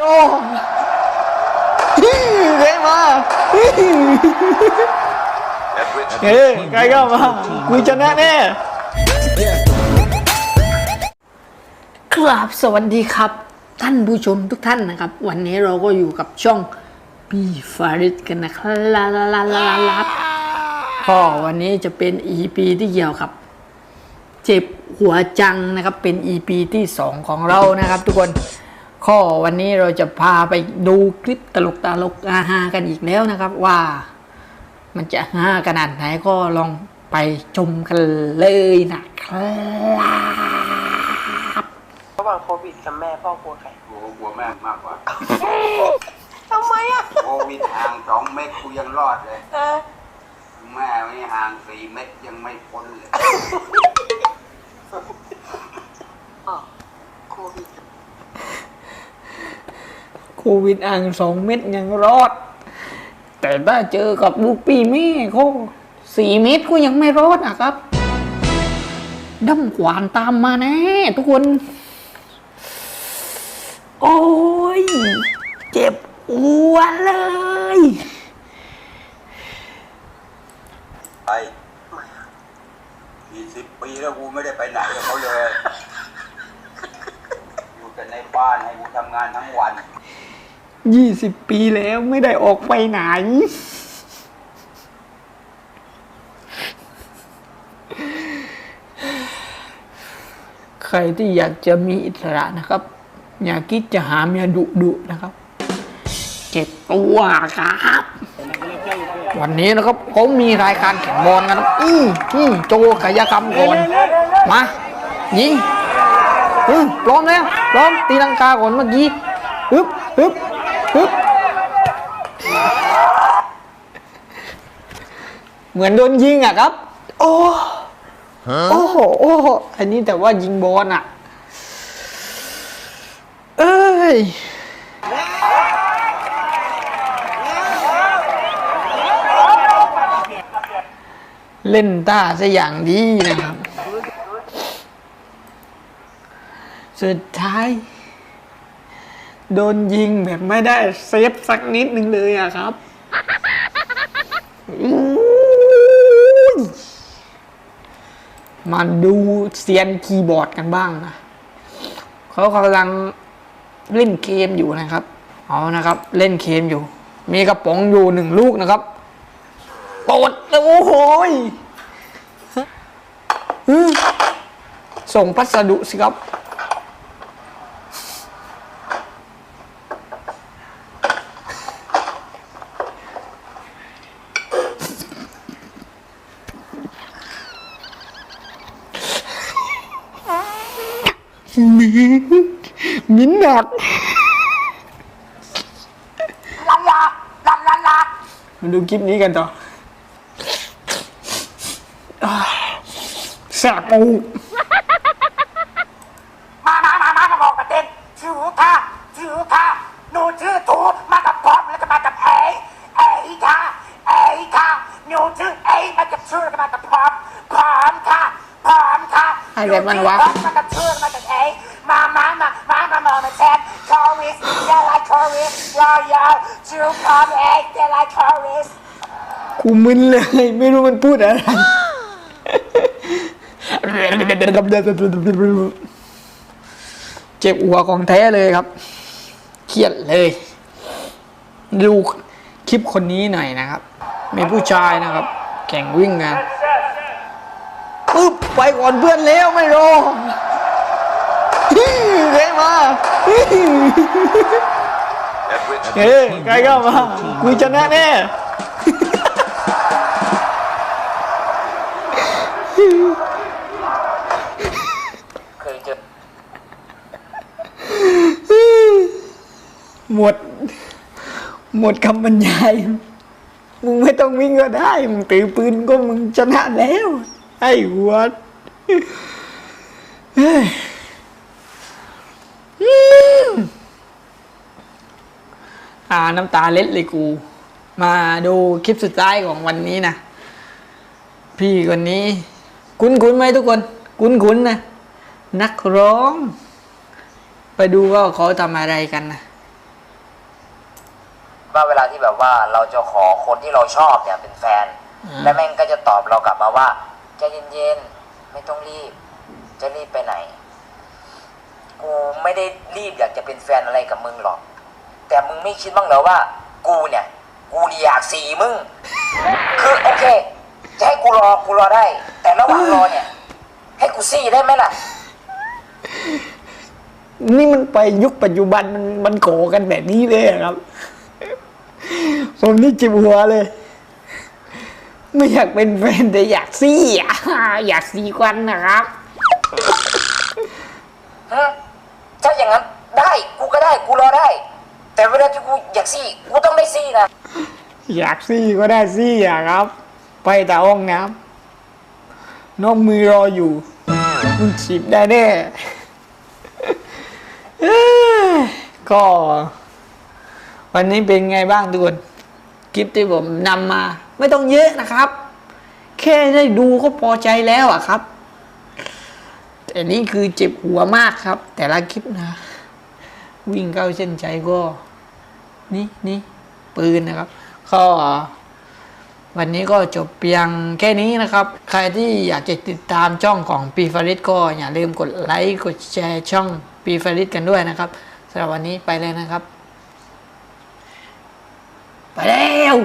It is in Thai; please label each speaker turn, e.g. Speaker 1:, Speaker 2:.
Speaker 1: โอ้ใครมาเฮ้ยใครก็มากูชนะแน่ครับสวัสดีครับ ท่านผู้ชมทุกท่านนะครับ วันนี้เราก็อยู่กับช่องปีฟาริสกันนะครับลาลาลาลาลาก็วันนี้จะเป็น EP ที่เกี่ยวกับ เจ็บหัวจังนะครับ เป็น EP ที่ 2 ของเรานะครับ ทุกคน ข้อวันนี้เราจะพาไปดูคลิปตลกตลกอาฮากันอีกแล้วนะครับ ว่ามันจะฮาขนาดไหนก็ลองไปชมกันเลยนะครับ
Speaker 2: ระหว่างโควิดกับแม่พ่อกลัวใคร
Speaker 3: กลัวกลัวแม่มากกว่า
Speaker 2: ทำไมอะ
Speaker 3: โควิดห่างสองเมตรกูยังรอดเลย
Speaker 2: เออ
Speaker 3: แม่ไม่ห่างสี่เมตรยังไม่พ้นเลย
Speaker 2: อ๋อโควิด
Speaker 1: โควิดอ่างสองเม็ดยังรอด แต่ถ้าเจอกับลูกปีแม่เขาสี่เม็ดก็ยังไม่รอดนะครับดั้มขวานตามมาแน่ทุกคน โอ้ย เจ็บหัวเลย
Speaker 3: ไปยี่สิบปีแล้วกูไม่ได้ไปไหนกับเขาเลย อยู่แต่ในบ้านให้กูทำงานทั้งวัน
Speaker 1: ยี่สิบปีแล้วไม่ได้ออกไปไหน ใครที่อยากจะมีอิสระนะครับ อย่าคิดจะหาเมียดุดุๆนะครับ เจ็บตัวครับ วันนี้นะครับเขามีรายการแข่งบอลกันนะอืออือโจกายกรรมก่อน มา ยิงอือพร้อมแล้วพร้อมตีลังกาก่อนเมื่อกี้ฮึบฮึบ ฮึบเหมือนโดนยิงอะครับ โอ้โอ้โหโอ้โหอันนี้แต่ว่ายิงบอลอะ เอ้ยเล่นต้าซะอย่างดีนะครับ สุดท้าย โดนยิงแบบไม่ได้เซฟสักนิดหนึ่งเลยอะครับมาดูเซียนคีย์บอร์ดกันบ้างนะเขากำลังเล่นเกมอยู่นะครับเอานะครับ เล่นเกมอยู่ มีกระป๋องอยู่หนึ่งลูกนะครับปวดโอ้โหส่งพัสดุสิครับ มินมินหนัก
Speaker 2: ลาลาลาลาลา
Speaker 1: มาดูคลิปนี้กันต่ออ่าแสบปู
Speaker 2: มามามามามาบอกกันเต้นชื่อค่ะชื่อค่ะหนูชื่อถูมากับพร้อมแล้วก็มากับเอเอค่ะเอค่ะหนูชื่อเอมากับชื่อแล้วก็มากับพร้อมพร้อมค่ะพร้อมค่ะ
Speaker 1: อะไรมันวะ
Speaker 2: วยาวชื่อพร้อมเอเดลไลคอริส
Speaker 1: กูมึนเลย ไม่รู้มันพูดอะไร เจ็บหัวของแท้เลยครับ เครียดเลย ดูคลิปคนนี้หน่อยนะครับ มีผู้ชายนะครับ แข่งวิ่งกันปึ๊บไปก่อนเพื่อนแล้วไม่รอใครมา เฮ้ยใครก็มากูชนะแน่
Speaker 2: เคยเจอ
Speaker 1: หมด หมดคำบรรยาย มึงไม่ต้องวิ่งก็ได้ มึงถือปืนก็มึงชนะแล้ว ไอ้หัวเฮ้ยอืม อ่าน้ำตาเล็ดเลยกู มาดูคลิปสุดท้ายของวันนี้นะ พี่คนนี้ คุ้นคุ้นๆไหมทุกคน คุ้นคุ้นๆนะ นักร้อง ไปดูว่าเขาทำอะไรกันนะ
Speaker 4: ว่าเวลาที่แบบว่าเราจะขอคนที่เราชอบเนี่ยเป็นแฟน แล้วแม่งก็จะตอบเรากลับมาว่าใจเย็นๆ ไม่ต้องรีบ จะรีบไปไหน กูไม่ได้รีบอยากจะเป็นแฟนอะไรกับมึงหรอก แต่มึงไม่คิดบ้างเหรอว่า กูเนี่ย กูเนี่ยอยากสีมึง คือโอเค จะให้กูรอ กูรอได้ แต่ระหว่างรอเนี่ย ให้กูซี่ได้ไหมล่ะ
Speaker 1: นี่มันไปยุคปัจจุบันมันมันโขกันแบบนี้เลยอะครับ ผมนี่จิบหัวเลย ไม่อยากเป็นแฟนแต่อยากซี่อะอยากสีควันนะครับ
Speaker 4: ฮะถ้าอย่างนั้นได้ กูก็ได้ กูรอได้ แต่เวลาที่กูอยากซี่กูต้องได้ซี่นะ
Speaker 1: อยากซี่ก็ได้ซี่อะครับ ไปแต่ห้องน้ำน้องมือรออยู่มึงฉีบได้แน่ก็ วันนี้เป็นไงบ้างทุกคนคลิปที่ผมนำมา ไม่ต้องเยอะนะครับ แค่ได้ดูก็พอใจแล้วอะครับ แต่นี่คือเจ็บหัวมากครับ แต่ละคลิปนะ วิ่งเข้าเส้นใจก็ นี่นี่ปืนนะครับ ก็วันนี้ก็จบเพียงแค่นี้นะครับ ใครที่อยากจะติดตามช่องของปีฟาริสก็อย่าลืมกดไลค์กดแชร์ช่องปีฟาริสกันด้วยนะครับสำหรับวันนี้ไปเลยนะครับ ไปแล้ว